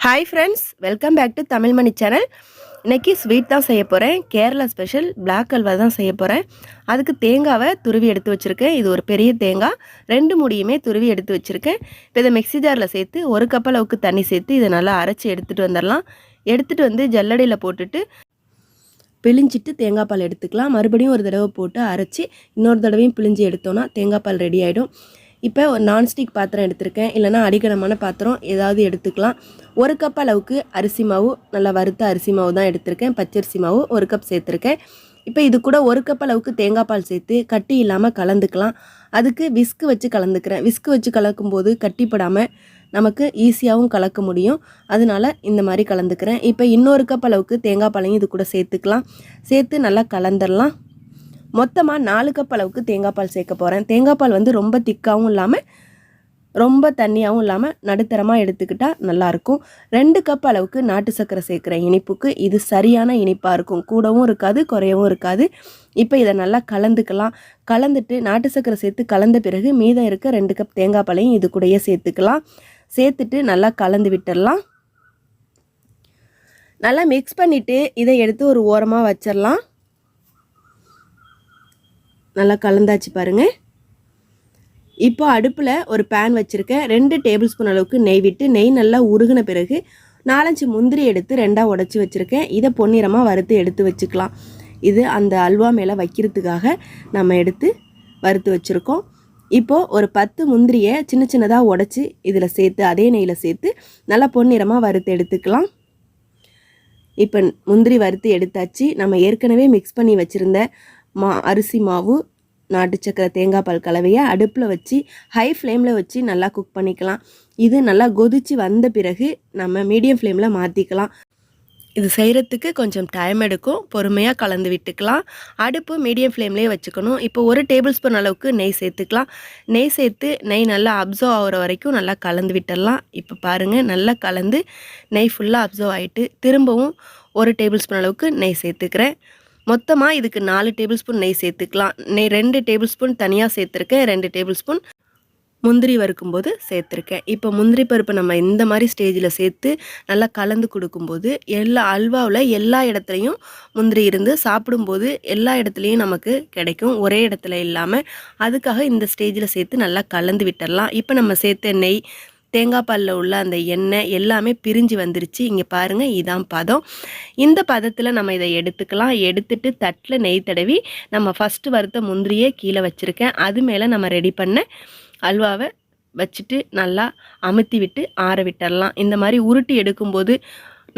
Hi friends welcome back to Tamilmani channel இன்றைக்கி sweet தான் செய்ய போகிறேன் கேரளா ஸ்பெஷல் பிளாக் அல்வா தான் செய்ய போகிறேன் அதுக்கு தேங்காவை துருவி எடுத்து வச்சுருக்கேன். இது ஒரு பெரிய தேங்காய். ரெண்டு முடியுமே துருவி எடுத்து வச்சுருக்கேன். இப்போ இதை மிக்சி ஜாரில் சேர்த்து ஒரு கப் அளவுக்கு தண்ணி சேர்த்து இதை நல்லா அரைச்சி எடுத்துகிட்டு வந்துடலாம். எடுத்துகிட்டு வந்து ஜல்லடியில் போட்டுட்டு பிழிஞ்சிட்டு தேங்காய் பால் எடுத்துக்கலாம். மறுபடியும் ஒரு தடவை போட்டு அரைச்சி இன்னொரு தடவையும் பிழிஞ்சு எடுத்தோன்னா தேங்காய் பால் ரெடி ஆகிடும் இப்போ ஒரு நான்ஸ்டிக் பாத்திரம் எடுத்திருக்கேன். இல்லைனா அடிக்கணமான பாத்திரம் ஏதாவது எடுத்துக்கலாம். ஒரு கப் அளவுக்கு அரிசி மாவு நல்லா வறுத்த அரிசி மாவு தான் எடுத்திருக்கேன். பச்சரிசி மாவு ஒரு கப் சேர்த்துருக்கேன். இப்போ இது கூட ஒரு கப் அளவுக்கு தேங்காய் பால் சேர்த்து கட்டி இல்லாமல் கலந்துக்கலாம். அதுக்கு விஸ்கு வச்சு கலந்துக்கிறேன். விஸ்கு வச்சு கலக்கும்போது கட்டிப்படாமல் நமக்கு ஈஸியாகவும் கலக்க முடியும். அதனால இந்த மாதிரி கலந்துக்கிறேன். இப்போ இன்னொரு கப் அளவுக்கு தேங்காய் பாலையும் இது கூட சேர்த்துக்கலாம். சேர்த்து நல்லா கலந்துடலாம் மொத்தமாக நாலு கப் அளவுக்கு தேங்காய் பால் சேர்க்க போகிறேன் தேங்காய் பால் வந்து ரொம்ப திக்காகவும் இல்லாமல் ரொம்ப தண்ணியாகவும் இல்லாமல் நடுத்தரமாக எடுத்துக்கிட்டால் நல்லாயிருக்கும் ரெண்டு கப் அளவுக்கு நாட்டு சர்க்கரை சேர்க்குறேன் இனிப்புக்கு இது சரியான இனிப்பாக இருக்கும். கூடவும் இருக்காது குறையவும் இருக்காது. இப்போ இதை நல்லா கலந்துக்கலாம். கலந்துட்டு நாட்டு சர்க்கரை சேர்த்து கலந்த பிறகு மீதம் இருக்க ரெண்டு கப் தேங்காய் பாலையும் இது கூடயே சேர்த்துக்கலாம். சேர்த்துட்டு நல்லா கலந்து விட்டுடலாம். நல்லா மிக்ஸ் பண்ணிவிட்டு இதை எடுத்து ஒரு ஓரமாக வச்சிடலாம். நல்லா கலந்தாச்சு பாருங்கள் இப்போ அடுப்பில் ஒரு பேன் வச்சுருக்கேன். ரெண்டு டேபிள் ஸ்பூன் அளவுக்கு நெய் விட்டு நெய் நல்லா உருகின பிறகு நாலஞ்சு முந்திரி எடுத்து ரெண்டாக உடச்சி வச்சுருக்கேன். இதை பொன்னிறமாக வறுத்து எடுத்து வச்சுக்கலாம். இது அந்த அல்வா மேலே வைக்கிறதுக்காக நம்ம எடுத்து வறுத்து வச்சுருக்கோம். இப்போது ஒரு பத்து முந்திரியை சின்ன சின்னதாக உடச்சி இதில் சேர்த்து அதே நெய்யில் சேர்த்து நல்லா பொன்னிறமாக வறுத்து எடுத்துக்கலாம். இப்போ முந்திரி வறுத்து எடுத்தாச்சு. நம்ம ஏற்கனவே மிக்ஸ் பண்ணி வச்சுருந்த மா அரிசி மாவு நாட்டு சக்கரை தேங்காய் பால் கலவையை அடுப்பில் வச்சு ஹை ஃப்ளேமில் வச்சு நல்லா குக் பண்ணிக்கலாம். இது நல்லா கொதித்து வந்த பிறகு நம்ம மீடியம் ஃப்ளேமில் மாற்றிக்கலாம் இது செய்கிறதுக்கு கொஞ்சம் டைம் எடுக்கும். பொறுமையாக கலந்து விட்டுக்கலாம். அடுப்பு மீடியம் ஃப்ளேம்லேயே வச்சுக்கணும். இப்போ ஒரு டேபிள் ஸ்பூன் அளவுக்கு நெய் சேர்த்துக்கலாம். நெய் சேர்த்து நெய் நல்லா அப்சர்வ் ஆகிற வரைக்கும் நல்லா கலந்து விட்டுடலாம். இப்போ பாருங்கள் நல்லா கலந்து நெய் ஃபுல்லாக அப்சர்வ் ஆகிட்டு திரும்பவும் ஒரு டேபிள் ஸ்பூன் அளவுக்கு நெய் சேர்த்துக்கிறேன். மொத்தமாக இதுக்கு நாலு டேபிள் ஸ்பூன் நெய் சேர்த்துக்கலாம். நெய் ரெண்டு டேபிள் ஸ்பூன் தனியாக சேர்த்துருக்கேன். ரெண்டு டேபிள் ஸ்பூன் முந்திரி வறுக்கும்போது சேர்த்துருக்கேன். இப்போ முந்திரி பருப்பு நம்ம இந்த மாதிரி ஸ்டேஜில் சேர்த்து நல்லா கலந்து கொடுக்கும்போது எல்லா அல்வாவில் எல்லா இடத்துலையும் முந்திரி இருந்து சாப்பிடும்போது எல்லா இடத்துலையும் நமக்கு கிடைக்கும். ஒரே இடத்துல இல்லாமல் அதுக்காக இந்த ஸ்டேஜில் சேர்த்து நல்லா கலந்து விட்டுடலாம் இப்போ நம்ம சேர்த்த நெய் தேங்காய் பாலில் உள்ள அந்த எண்ணெய் எல்லாமே பிரிஞ்சு வந்துருச்சு. இங்கே பாருங்கள் இதான் பதம். இந்த பதத்தில் நம்ம இதை எடுத்துக்கலாம். எடுத்துட்டு தட்டில் நெய் தடவி நம்ம ஃபஸ்ட்டு வறுத்த முந்திரியே கீழே வச்சுருக்கேன். அது மேலே நம்ம ரெடி பண்ண அல்வாவை வச்சுட்டு நல்லா அமுத்தி விட்டு ஆற விட்டுடலாம் இந்த மாதிரி உருட்டி எடுக்கும்போது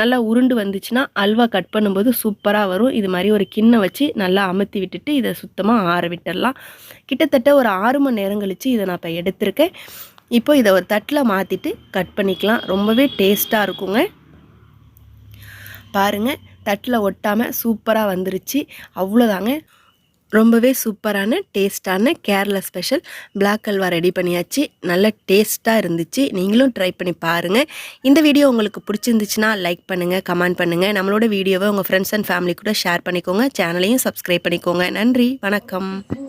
நல்லா உருண்டு வந்துச்சுன்னா அல்வா கட் பண்ணும்போது சூப்பராக வரும். இது மாதிரி ஒரு கிண்ணம் வச்சு நல்லா அமுத்தி விட்டுட்டு இதை சுத்தமாக ஆற விட்டுடலாம் கிட்டத்தட்ட ஒரு ஆறு மணி நேரம் கழித்து இதை நான் இப்போ எடுத்திருக்கேன். இப்போ இதை ஒரு தட்டில் மாற்றிட்டு கட் பண்ணிக்கலாம். ரொம்பவே டேஸ்ட்டாக இருக்குங்க. பாருங்கள் தட்டில் ஒட்டாமல் சூப்பராக வந்துருச்சு. அவ்வளோதாங்க. ரொம்பவே சூப்பரான டேஸ்டான Kerala special black halwa ready பண்ணியாச்சு. நல்ல டேஸ்ட்டாக இருந்துச்சு. நீங்களும் ட்ரை பண்ணி பாருங்கள் இந்த வீடியோ உங்களுக்கு பிடிச்சிருந்துச்சுன்னா லைக் பண்ணுங்கள் கமெண்ட் பண்ணுங்கள் நம்மளோட வீடியோவை உங்கள் ஃப்ரெண்ட்ஸ் அண்ட் ஃபேமிலி கூட ஷேர் பண்ணிக்கோங்க. சேனலையும் சப்ஸ்கிரைப் பண்ணிக்கோங்க. நன்றி வணக்கம்.